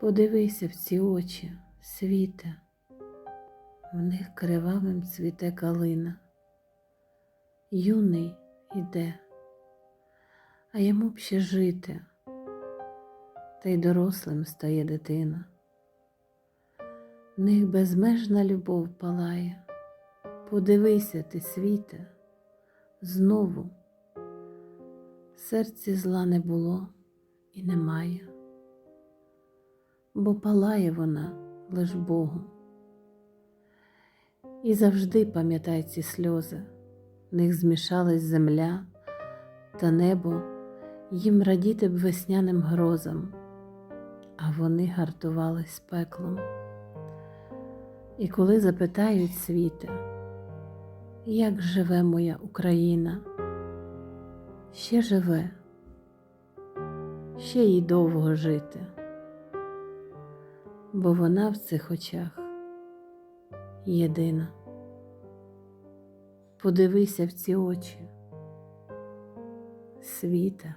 Подивися в ці очі, світе, в них кривавим цвіте калина. Юний іде, а йому б ще жити, та й дорослим стає дитина. В них безмежна любов палає. Подивися ти, світе, знову. Серці зла не було і немає, бо палає вона лиш Богу. І завжди пам'ятай ці сльози, в них змішалась земля та небо, їм радіти б весняним грозам, а вони гартувались пеклом. І коли запитають світа, як живе моя Україна, ще живе, ще їй довго жити, бо вона в цих очах єдина. Подивися в ці очі, світа.